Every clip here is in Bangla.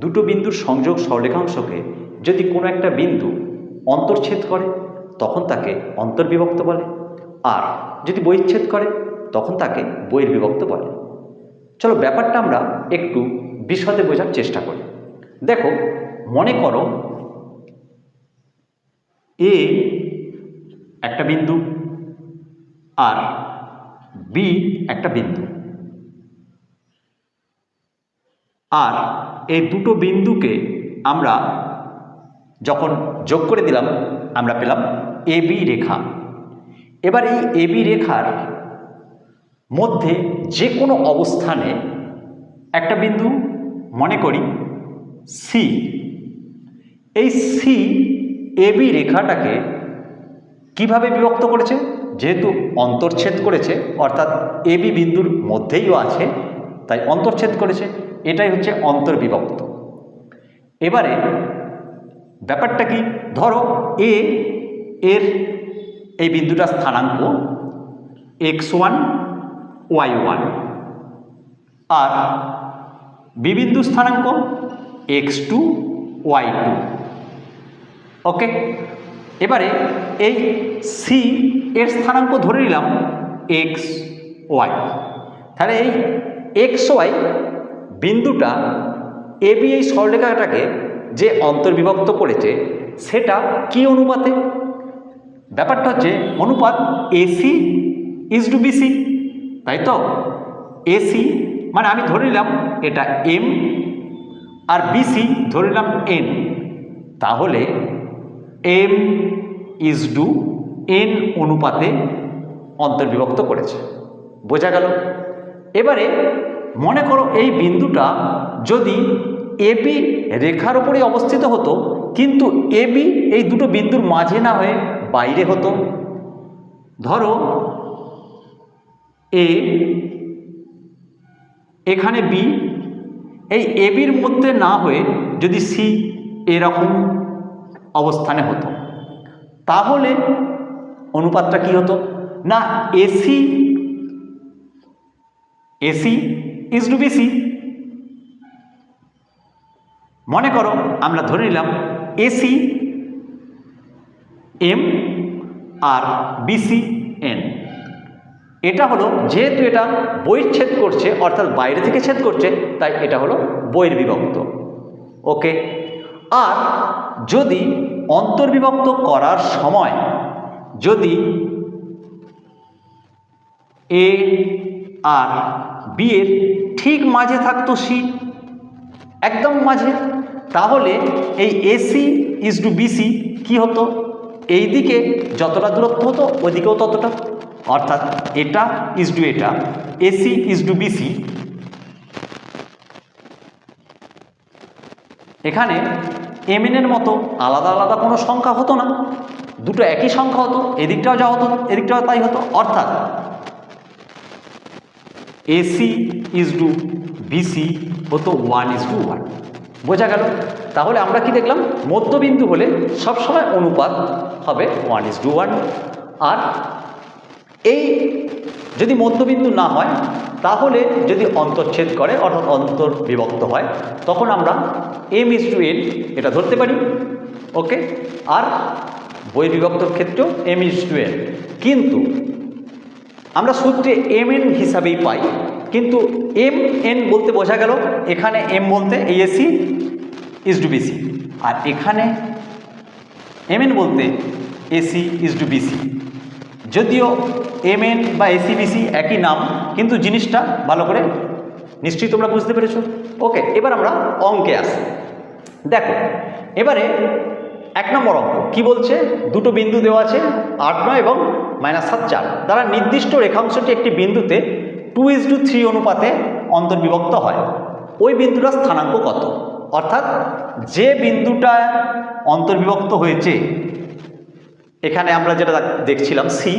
দুটো বিন্দুর সংযোগ সরলেখাংশকে যদি কোনো একটা বিন্দু অন্তর্ছেদ করে, তখন তাকে অন্তর্বিভক্ত বলে। আর যদি বহিচ্ছেদ করে, তখন তাকে বহির্বিভক্ত বলে। চলো ব্যাপারটা আমরা একটু বিশদে বোঝার চেষ্টা করি। দেখো, মনে করো এ একটা বিন্দু, আর বি একটা বিন্দু। আর এই দুটো বিন্দুকে আমরা যখন যোগ করে দিলাম, আমরা পেলাম এবি রেখা। এবার এই এবি রেখার মধ্যে যে কোনো অবস্থানে একটা বিন্দু, মনে করি সি এই সি এবি রেখাটাকে কীভাবে বিভক্ত করেছে? যেহেতু অন্তর্ছেদ করেছে, অর্থাৎ এবি বিন্দুর মধ্যেইও আছে, তাই অন্তর্ছেদ করেছে। এটাই হচ্ছে অন্তর্বিভক্ত। এবারে ব্যাপারটা কি? ধরো এ এর এই বিন্দুটা স্থানাঙ্ক এক্স ওয়ান ওয়াই ওয়ান আর বি বিন্দু স্থানাঙ্ক X two Y two okay এবারে এই সি এর স্থানাঙ্ক ধরে নিলাম এক্স ওয়াই তাহলে এই এক্স ওয়াই বিন্দুটা এবি এই সরলেখাটাকে যে অন্তর্বিভক্ত করেছে, সেটা কি অনুপাতে? ব্যাপারটা হচ্ছে অনুপাত এসি ইজ টু বিসি, তাই তো? এসি মানে আমি ধরে নিলাম এটা এম আর বিসি ধরে নিলাম এন। তাহলে এম ইজ টু এন অনুপাতে অন্তর্বিভক্ত করেছে। বোঝা গেল? এবারে মনে করো এই বিন্দুটা যদি এবি রেখার উপরে অবস্থিত হতো, কিন্তু এবি এই দুটো বিন্দুর মাঝে না হয়ে বাইরে হতো। ধরো এ এখানে বি এই এবির মধ্যে না হয়ে যদি সি এরকম অবস্থানে হতো, তাহলে অনুপাতটা কি হতো? না AC AC is to BC মনে করো, আমরা ধরে নিলাম এসি এম আর বিসি এন এটা হলো যেহেতু এটা বহির্ছেদ করছে, অর্থাৎ বাইরে থেকে ছেদ করছে, তাই এটা হলো বইয়ের বিভক্ত। ওকে? আর যদি অন্তর্বিভক্ত করার সময় যদি এ আর বি এর ঠিক মাঝে থাকতো সি। একদম মাঝে। তাহলে এই এসি ইজ টু বিসি কী হতো? এই দিকে যতটা দূরত্ব হতো, ওইদিকেও ততটা। অর্থাৎ এটা ইজ টু এটা, এসি ইজ টু বিসি। এখানে এম এমএনের মতো আলাদা আলাদা কোনো সংখ্যা হতো না। দুটো একই সংখ্যা হতো, এদিকটাও যা হতো, এদিকটাও তাই হতো। অর্থাৎ এসি ইজ টু বিসি হতো ওয়ান ইজ টু ওয়ান বোঝা গেল? তাহলে আমরা কি দেখলাম? মধ্যবিন্দু হলে সবসময় অনুপাত হবে ওয়ান ইজ টু ওয়ান আর এই যদি মধ্যবিন্দু না হয়, তাহলে যদি অন্তর্ছেদ করে, অর্থাৎ অন্তর বিভক্ত হয়, তখন আমরা এম ইজ টু এন এটা ধরতে পারি। ওকে? আর বই বিভক্তর ক্ষেত্রেও এম ইজ টু এন কিন্তু আমরা সূত্রে এম এন হিসাবেই পাই। কিন্তু এম এন বলতে বোঝা গেল, এখানে এম বলতে এএসি ইজ টু বিসি আর এখানে এম এন বলতে এসি ইজ টু বিসি যদিও এম এন বা এসি বিসি একই নাম, কিন্তু জিনিসটা ভালো করে নিশ্চয়ই তোমরা বুঝতে পেরেছ। ওকে, এবার আমরা অঙ্কে আসি। দেখো, এবারে এক নম্বর অঙ্ক, কি বলছে? দুটো বিন্দু দেওয়া আছে, আট নয় এবং মাইনাস সাত চার। দ্বারা নির্দিষ্ট রেখাংশটি একটি বিন্দুতে টু ইজ টু থ্রি অনুপাতে অন্তর্বিভক্ত হয়। ওই বিন্দুটার স্থানাঙ্ক কত? অর্থাৎ যে বিন্দুটা অন্তর্বিভক্ত হয়েছে, এখানে আমরা যেটা দেখছিলাম সি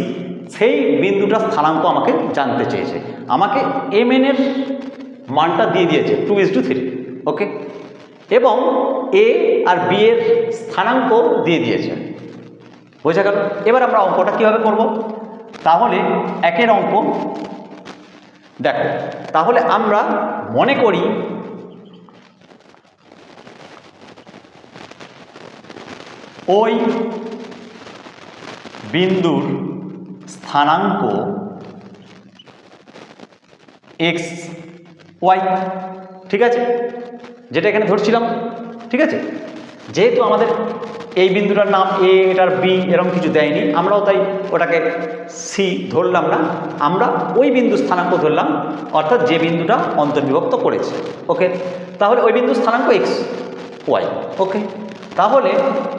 সেই বিন্দুটার স্থানাঙ্ক আমাকে জানতে চেয়েছে। আমাকে এম এর মানটা দিয়ে দিয়েছে two is to three okay এবং এ আর বি এর স্থানাঙ্ক দিয়ে দিয়েছে। বোঝা গেল? এবার আমরা অঙ্কটা কীভাবে করব? তাহলে একের অঙ্ক, দেখো, তাহলে আমরা মনে করি ওই বিন্দুর স্থানাঙ্ক এক্স ওয়াই, ঠিক আছে? যেটা এখানে ধরছিলাম, ঠিক আছে? যেহেতু আমাদের এই বিন্দুটার নাম এ, এটার বি এরকম কিছু দেয়নি। আমরাও তাই ওটাকে সি ধরলাম না। আমরা ওই বিন্দু স্থানাঙ্ক ধরলাম, অর্থাৎ যে বিন্দুটা অন্তর্বিভক্ত করেছে। ওকে? তাহলে ওই বিন্দু স্থানাঙ্ক এক্স, ওয়াই। ওকে? তাহলে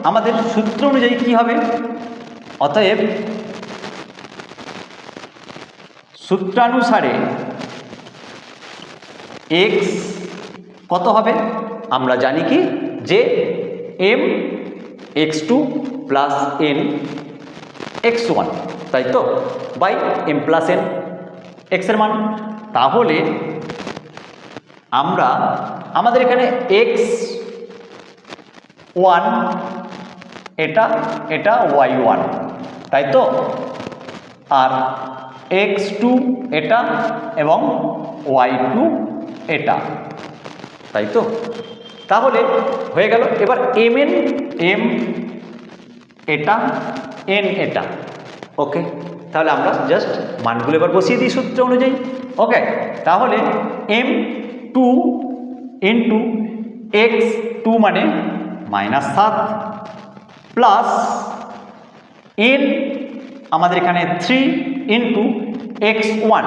আমাদের সূত্র অনুযায়ী কী হবে? অতএব সূত্রানুসারে এক্স কত হবে? আমরা জানি কি? যে M X two plus N X one তাই তো বাই এম প্লাস এন এক্সের মান। তাহলে আমরা আমাদের এখানে এক্স ওয়ান এটা এটা ওয়াই ওয়ান তাই তো আর এক্স টু এটা এবং ওয়াই টু এটা তাই তো তাহলে হয়ে গেল। এবার এম এন এম এটা এন এটা ওকে তাহলে আমরা জাস্ট মানগুলো এবার বসিয়ে দিই সূত্র অনুযায়ী। ওকে তাহলে M two into X two মানে মাইনাস সাত প্লাস এন আমাদের এখানে three into X one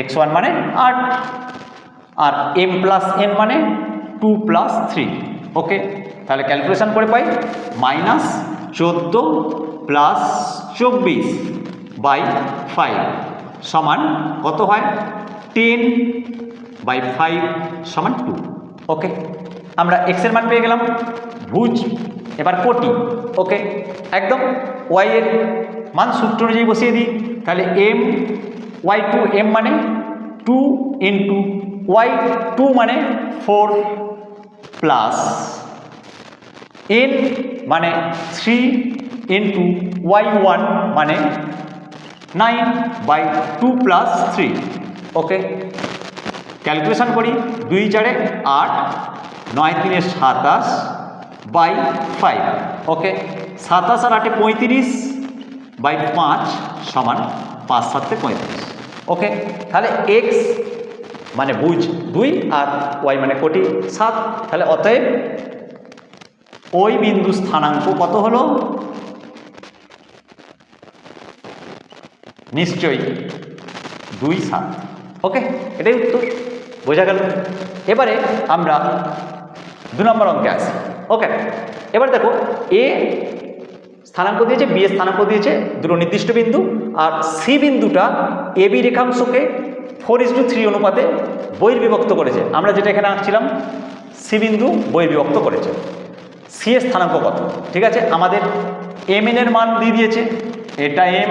X one মানে আট। আর এম প্লাস এন মানে টু প্লাস থ্রি ওকে তাহলে ক্যালকুলেশন করে পাই মাইনাস চোদ্দ প্লাস চব্বিশ বাই ফাইভ সমান কত হয়? টেন বাই ফাইভ সমান টু ওকে আমরা এক্সের মান পেয়ে গেলাম। ভুজ, এবার কোটি। ওকে একদম ওয়াই এর মান সূত্র অনুযায়ী বসিয়ে দিই। তাহলে এম ওয়াই টু এম মানে টু ইন্টু ওয়াই টু মানে ফোর প্লাস এন মানে থ্রি ইন্টু ওয়াই ওয়ান মানে nine by two plus three okay calculation করি। দুই চারে আট, নয় তিনে সাতাশ বাই ফাইভ ওকে সাতাশ আর আটে পঁয়ত্রিশ বাই পাঁচ সমান পাঁচ সাতে পঁয়ত্রিশ। ওকে তাহলে এক্স মানে বুঝ, দুই আর ওয়াই মানে কোটি, সাত। তাহলে অতএব ওই বিন্দু স্থানাঙ্ক কত হলো? নিশ্চয়ই দুই সাত। ওকে, এটাই উত্তর। বোঝা গেল? এবারে আমরা দু নম্বর অঙ্কে আসি। ওকে, এবার দেখো, এ স্থানাঙ্ক দিয়েছে, বি এর স্থানাঙ্ক দিয়েছে, দুটো নির্দিষ্ট বিন্দু, আর সি বিন্দুটা এ বি রেখাংশকে ফোর ইস টু থ্রি অনুপাতে বহির্বিভক্ত করেছে। আমরা যেটা এখানে আঁকছিলাম সি বিন্দু বহির্বিভক্ত করেছে। সি এর স্থানাঙ্ক কত? ঠিক আছে? আমাদের এম এর মান দিয়ে দিয়েছে। এটা এম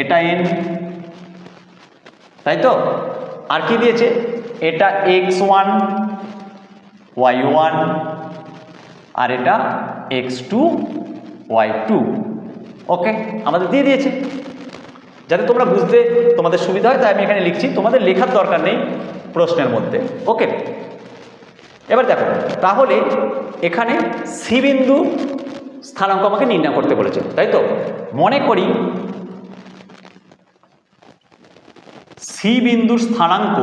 এটা এন তাই তো? আর কি দিয়েছে? এটা এক্স ওয়ান ওয়াই ওয়ান আর এটা X two Y two okay আমাদের দিয়ে দিয়েছে। যাতে তোমরা বুঝতে তোমাদের সুবিধা হয়, তাই আমি এখানে লিখছি, তোমাদের লেখার দরকার নেই প্রশ্নের মধ্যে। ওকে? এবার দেখো, তাহলে এখানে সি বিন্দু স্থানাঙ্ক আমাকে নির্ণয় করতে বলেছে, তাই তো? মনে করি সি বিন্দুর স্থানাঙ্ক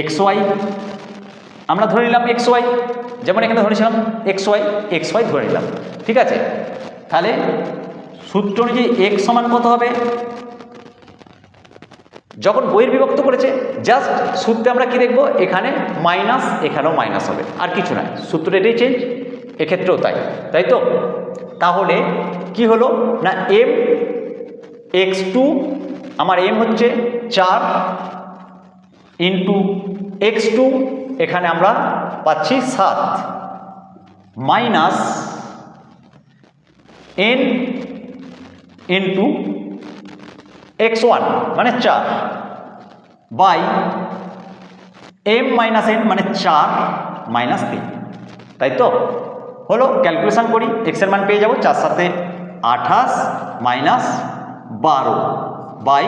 এক্স ওয়াই, আমরা ধরে নিলাম এক্স ওয়াই। যেমন এখানে ধরেছিলাম এক্স ওয়াই এক্স ওয়াই ধরে নিলাম, ঠিক আছে? তাহলে সূত্র অনুযায়ী এক্স সমান কত হবে? যখন বইয়ের বিভক্ত করেছে জাস্ট সূত্রে আমরা কি দেখব? এখানে মাইনাস এখানেও মাইনাস হবে, আর কিছু নয়, সূত্র এটাই চেঞ্জ এক্ষেত্রেও তাই তাই তো? তাহলে কি হলো? না এম এক্স টু আমার এম হচ্ছে চার ইন্টু এক্স টু এখানে আমরা পাচ্ছি সাত। Minus N into X one মানে চার। বাই এম মাইনাস এন মানে চার মাইনাস তিন। তাই তো? হলো, ক্যালকুলেশন করি এক্সের মান পেয়ে যাব চার সাথে আঠাশ মাইনাস বারো। বাই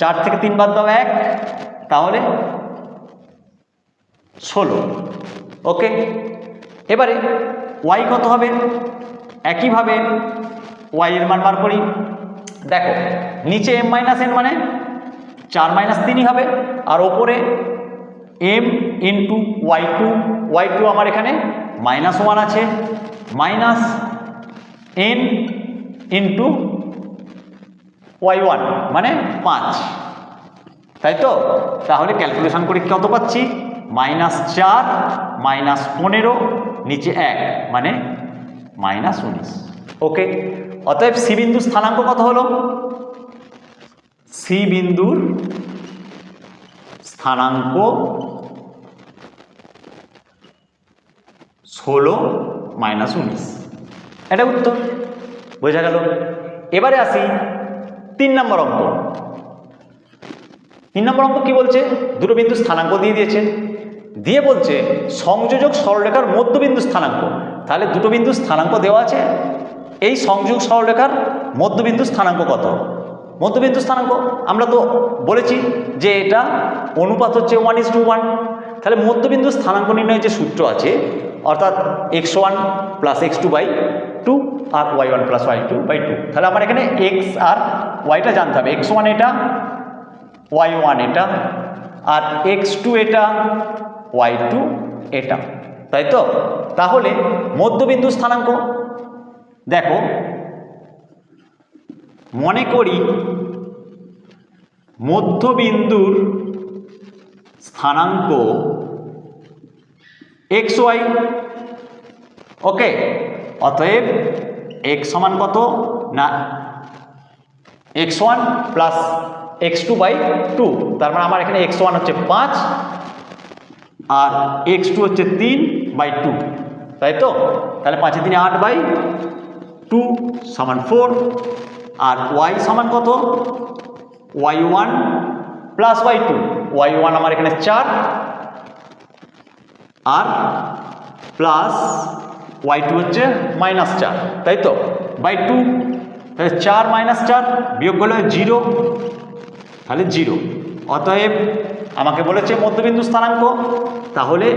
চার থেকে তিন বাদ দাও এক, তাহলে ষোলো। ওকে এবারে ওয়াই কত হবে? একইভাবে ওয়াই এর মান বার করি। দেখো, নিচে এম মাইনাস এন মানে চার মাইনাস তিনই হবে, আর ওপরে M into Y two Y two আমার এখানে মাইনাস ওয়ান আছে। Minus N into Y one মানে পাঁচ। তাই তো? তাহলে ক্যালকুলেশন করে কত পাচ্ছি? মাইনাস চার, মাইনাস পনেরো, নিচে এক মানে মাইনাস উনিশ। ওকে? অতএব সি স্থানাঙ্ক কত হলো? সি স্থানাঙ্ক ষোলো, মাইনাস উনিশ। এটা উত্তর। বোঝা গেল? এবারে আসি তিন নম্বর অঙ্ক। তিন নম্বর অঙ্ক কি বলছে? দুটো বিন্দু স্থানাঙ্ক দিয়ে দিয়েছে। দিয়ে বলছে, সংযোজক সরলরেখার মধ্যবিন্দু স্থানাঙ্ক। তাহলে দুটো বিন্দু স্থানাঙ্ক দেওয়া আছে। এই সংযোগ সরলরেখার মধ্যবিন্দু স্থানাঙ্ক কত? মধ্যবিন্দু স্থানাঙ্ক। আমরা তো বলেছি যে এটা অনুপাত হচ্ছে ওয়ান ইস টু ওয়ান তাহলে মধ্যবিন্দু স্থানাঙ্ক নির্ণয়ের যে সূত্র আছে, অর্থাৎ X one plus X two by two R Y one plus Y two by two তাহলে আমার এখানে এক্স আর ওয়াইটা জানতে হবে। এক্স ওয়ান এটা ওয়াই ওয়ান এটা, আর এক্স টু এটা ওয়াই টু এটা তাই তো তাহলে মধ্যবিন্দু স্থানাঙ্ক। দেখো, মনে করি মধ্যবিন্দুর স্থানাঙ্ক এক্স ওয়াই ওকে? অতএব এক্স সমান কত? না X one plus X two by two তার মানে আমার এখানে এক্স ওয়ান হচ্ছে পাঁচ আর এক্স টু হচ্ছে তিন বাই টু তাই তো? তাহলে পাঁচে তিনে আট বাই টু সমান ফোর আর ওয়াই সমান কত? Y one plus Y two Y one আমার এখানে চার, আর প্লাস ওয়াই টু হচ্ছে মাইনাস চার, তাই তো? বাই টু তাহলে চার মাইনাস চার বিয়োগ করলে জিরো তাহলে জিরো অতএব আমাকে বলেছে মধ্যবিন্দু স্থানাঙ্ক। তাহলে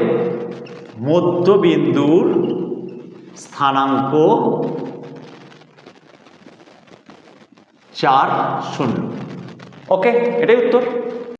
মধ্যবিন্দুর স্থানাঙ্ক চার শূন্য। ওকে এটাই উত্তর।